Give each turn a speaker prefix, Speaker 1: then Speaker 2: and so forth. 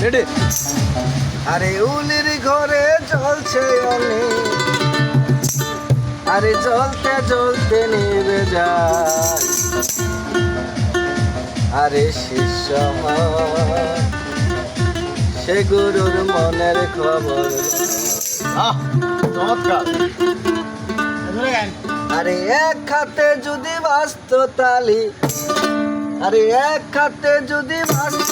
Speaker 1: Ready
Speaker 2: আরে উলির ঘরে জ্বলছে অনেক আরে জ্বলতে জ্বলতে নিভে যায়। আরে শিষ্য সে গুরুর মনের খবর।
Speaker 1: চমৎকার।
Speaker 2: আরে এক হাতে যদি বাস্ত তালি আরে এক হাতে যদি